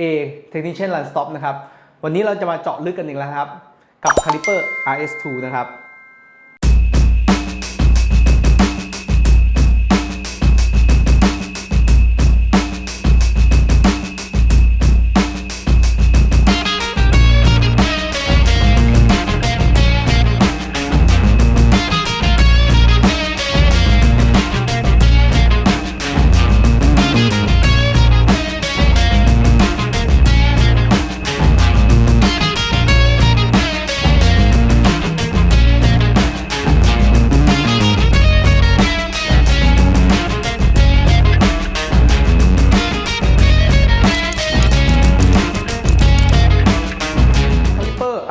A Technician Run Stop นะครับ วันนี้เราจะมาเจาะลึกกันอีกแล้วครับ กับ Caliper RS2 นะครับ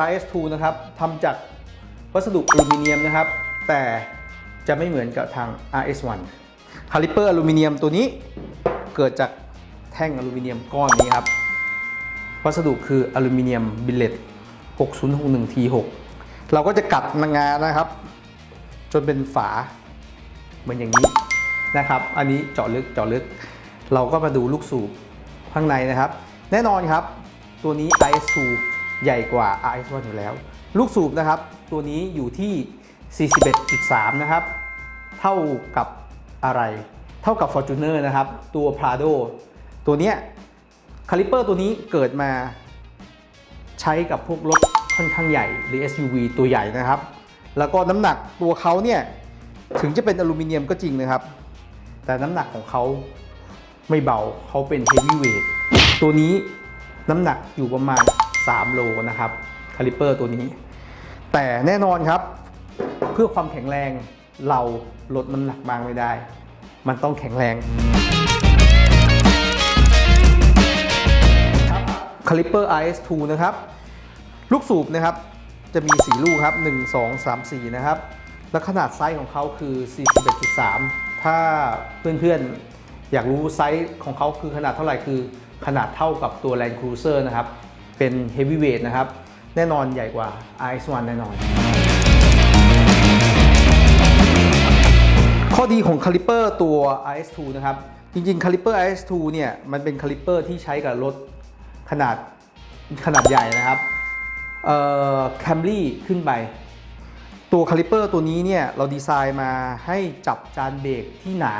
RS2 นะครับทำจากวัสดุอลูมิเนียมนะครับ แต่จะไม่เหมือนกับทาง RS1 Caliper อลูมิเนียมตัวนี้เกิดจากแท่งอลูมิเนียมก้อนนี้ครับ วัสดุคืออลูมิเนียมบิลเลต 6061T6 เราก็จะกัดนางานะครับ จนเป็นฝาเหมือนอย่างนี้นะครับ อันนี้เจาะลึกเจาะลึก เราก็มาดูลูกสูบข้างในนะครับ แน่นอนครับ ตัวนี้ IS2 ใหญ่กว่า RS1 อยู่แล้ว ลูกสูบนะครับ ตัวนี้อยู่ที่ 41.3 นะครับ เท่ากับอะไร เท่ากับ Fortuner นะครับ ตัว Prado ตัวเนี้ยคาลิเปอร์ตัวนี้เกิดมาใช้กับพวกรถค่อนข้างใหญ่หรือ SUV ตัวใหญ่นะครับ แล้วก็น้ำหนักตัวเขาเนี่ย ถึงจะเป็นอลูมิเนียมก็จริงนะครับ แต่น้ำหนักของเขาไม่เบาเขาเป็นเฮฟวีเวทตัวนี้น้ำหนักอยู่ประมาณ 3 โลนะครับคาลิเปอร์ตัวนี้ แต่แน่นอนครับ เพื่อความแข็งแรงเราลดน้ำหนักบางไม่ได้ มันต้องแข็งแรงคาลิเปอร์ IS2 นะครับ ลูกสูบนะครับจะมี 4 ลูกครับ 1 2 3 4 นะครับ และขนาดไซส์ของเขาคือ 41.3 ถ้าเพื่อนๆ อยากรู้ไซส์ของเขาคือขนาดเท่าไหร่คือขนาดเท่ากับตัว Land Cruiser นะครับ เป็น Heavyweight นะครับ แน่นอนใหญ่กว่า RS1 แน่นอน ข้อดีของคาลิเปอร์ตัว RS2 นะครับ จริงๆคาลิเปอร์ RS2 เนี่ย มันเป็นคาลิเปอร์ที่ใช้กับรถขนาดขนาดใหญ่นะครับเอ่อแคมรี่ขึ้นไป ตัวคาลิเปอร์ตัวนี้เนี่ย เราดีไซน์มาให้จับจานเบรกที่หนา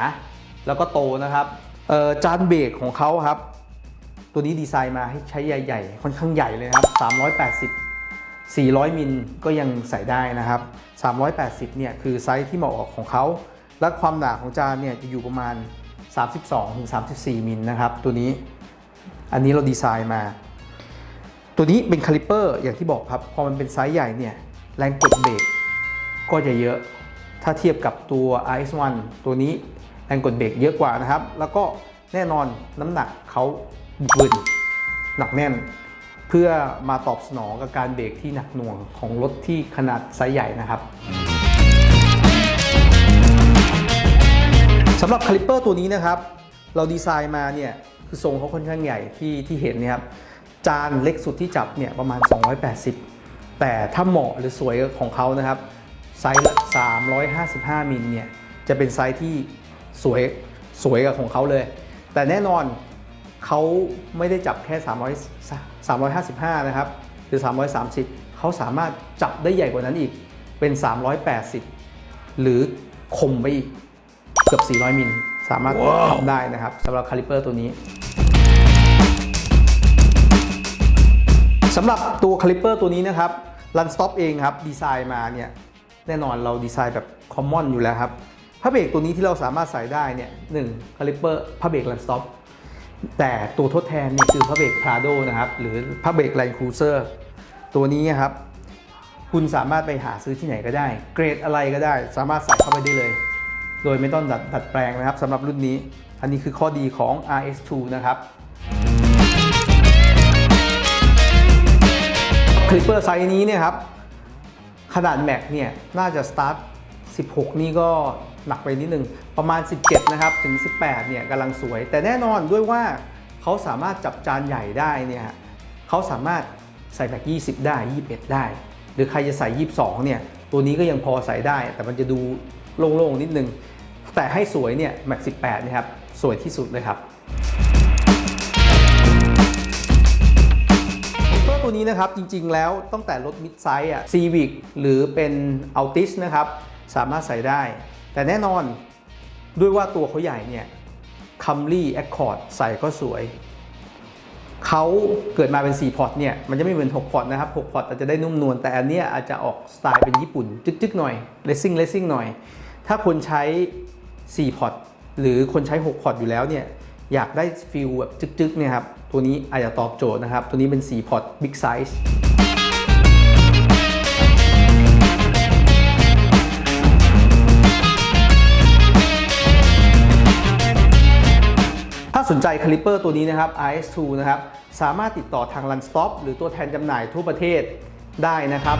แล้วก็โตนะครับจานเบรกของเขาครับ ตัวนี้ดีไซน์มาให้ใช้ใหญ่ๆ ค่อนข้างใหญ่เลยนะครับ 380 400 มิลก็ยังใส่ได้นะครับ 380 เนี่ยคือไซส์ที่เหมาะของเขา และความหนาของจานเนี่ยจะอยู่ประมาณ 32-34 มิลนะครับ ตัวนี้ อันนี้เราดีไซน์มา ตัวนี้เป็นคาลิเปอร์อย่างที่บอกครับ พอมันเป็นไซส์ใหญ่เนี่ยแรงกดเบรกก็จะเยอะ ถ้าเทียบกับตัว RS1 ตัวนี้แรงกดเบรกเยอะกว่านะครับ แล้วก็แน่นอนน้ำหนักเขา บึนหนักแน่น เพื่อมาตอบสนองกับการเบรกที่หนักหน่วงของรถที่ขนาดไซส์ใหญ่นะครับสำหรับคาลิเปอร์ตัวนี้นะครับ เราดีไซน์มาเนี่ยคือทรงเขาค่อนข้างใหญ่ที่ที่เห็นนี่ยครับจานเล็กสุดที่จับเนี่ยประมาณ 280 แต่ถ้าเหมาะหรือสวยของเขานะครับไซส์ละ355มิลเนี่ยจะเป็นไซส์ที่สวยสวยกับของเขาเลย แต่แน่นอน เขาไม่ได้จับแค่ 300 355 นะครับ หรือ 330 เขาสามารถจับได้ใหญ่กว่านั้นอีกเป็น 380 หรือคมไปอีกเกือบ 400 มิล สามารถทำได้นะครับสำหรับคาลิเปอร์ตัวนี้สำหรับตัวคาลิเปอร์ตัวนี้นะครับ Run Stop เองครับดีไซน์มาเนี่ยแน่นอนเราดีไซน์แบบคอมมอนอยู่แล้วครับผ้าเบรกตัวนี้ที่เราสามารถใส่ได้เนี่ยหนึ่งคาลิเปอร์ผ้าเบรก Run Stop แต่ตัวทดแทนเนี่ยคือผ้าเบรก Prado นะครับ หรือผ้าเบรก Land Cruiser ตัวนี้ครับ คุณสามารถไปหาซื้อที่ไหนก็ได้ เกรดอะไรก็ได้ สามารถใส่เข้าไปได้เลย โดยไม่ต้องดัดดัดแปลงนะครับสำหรับรุ่นนี้ อันนี้คือข้อดีของ RS2 นะครับคลิปเปอร์ไซส์นี้เนี่ยครับ ขนาดแม็กเนี่ยน่าจะสตาร์ท 16 นี่ก็ หนักไปนิดนึง ประมาณ 17 นะครับ ถึง 18 เนี่ยกำลังสวย แต่แน่นอนด้วยว่าเขาสามารถจับจานใหญ่ได้เนี่ยเขาสามารถใส่แม็ก20 ได้ 21 ได้ หรือใครจะใส่ 22 เนี่ย ตัวนี้ก็ยังพอใส่ได้ แต่มันจะดูโล่งๆนิดนึง แต่ให้สวยเนี่ยแม็ก18 นะครับ สวยที่สุดเลยครับตัวนี้นะครับจริงๆแล้วตั้งแต่รถมิดไซส์อะ Civic หรือเป็น Altis นะครับ สามารถใส่ได้ แต่แน่นอนด้วยว่าตัวเขาใหญ่เนี่ย Camry Accord ใส่ก็สวย เขาเกิดมาเป็น 4 พอร์ตเนี่ย มันจะไม่เหมือน 6 พอร์ตนะครับ 6 พอร์ตอาจจะได้นุ่มนวลแต่อันเนี้ยอาจจะออกสไตล์เป็นญี่ปุ่น จึ๊กๆหน่อยเลสซิ่งเลสซิ่งหน่อย ถ้าคนใช้ 4 พอร์ตหรือคนใช้ 6 พอร์ตอยู่แล้วเนี่ย อยากได้ฟิลแบบจึ๊กๆเนี่ยครับ ตัวนี้อาจจะตอบโจทย์นะครับ ตัวนี้เป็น 4 พอร์ต Big Size ถ้า สนใจคาลิเปอร์ตัวนี้นะครับ RS2 นะครับ สามารถติดต่อทาง Run Stop หรือตัวแทนจำหน่ายทั่วประเทศได้นะครับ